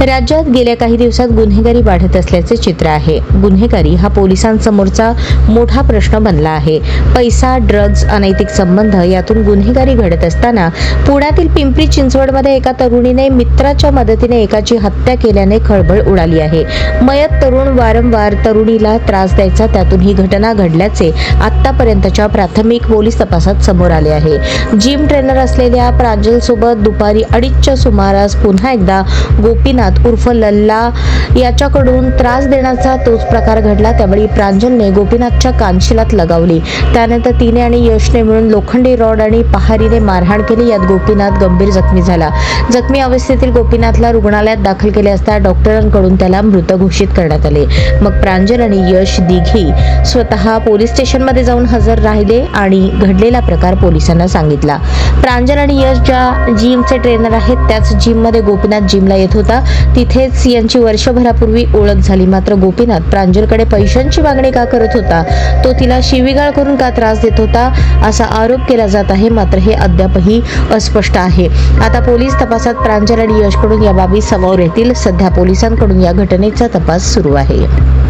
राज्यात गेल्या काही दिवसात गुन्हेगारी वाढत असल्याचे चित्र आहे. गुन्हेगारी हा पोलिसांसमोरचा मोठा प्रश्न बनला आहे. पैसा ड्रग्ज अनैतिक संबंध यातून गुन्हेगारी घडत असताना पुण्यातील पिंपरी चिंचवडमध्ये एका तरुणीने मित्राच्या मदतीने एकाची हत्या केल्याने खळबळ उडाली आहे. मयत तरुण वारंवार तरुणीला त्रास द्यायचा त्यातून ही घटना घडल्याचे आतापर्यंतच्या प्राथमिक पोलीस तपासात समोर आले आहे. जिम ट्रेनर असलेल्या प्राजल सोबत दुपारी अडीचच्या सुमारास पुन्हा एकदा गोपीनाथ उर्फ लल्ला याच्याकडून त्रास देण्याचा तोच प्रकार घडला. त्यावेळी प्रांजलने गोपीनाथच्या कानशिलात लगावली. त्यानंतर तिने आणि यशने मिळून लोखंडी रॉड आणि पहारीने मारहाण केली. यात गोपीनाथ गंभीर जखमी झाला. जखमी अवस्थेतील गोपीनाथला रुग्णालयात दाखल केले असता डॉक्टरांकडून त्याला मृत घोषित करण्यात आले. मग प्रांजल आणि यश दिघी स्वतः पोलीस स्टेशनमध्ये जाऊन हजर राहिले आणि घडलेला प्रकार पोलिसांना सांगितला. प्रांजल आणि यश ज्या जिमचे ट्रेनर आहेत त्याच जिममध्ये गोपीनाथ जिमला येत होता. तिथेच यांची वर्षभरापूर्वी ओळख झाली. मात्र गोपीनाथ प्रांजलकडे पैशांची मागणी का करत होता? तो तिला शिवीगाळ करून का त्रास देत होता? असा आरोप केला जात आहे. मात्र हे अद्यापही अस्पष्ट आहे. आता पोलीस तपासात प्रांजल आणि यशकडून या बाबी समोर येतील. सध्या पोलिसांकडून या घटनेचा तपास सुरू आहे.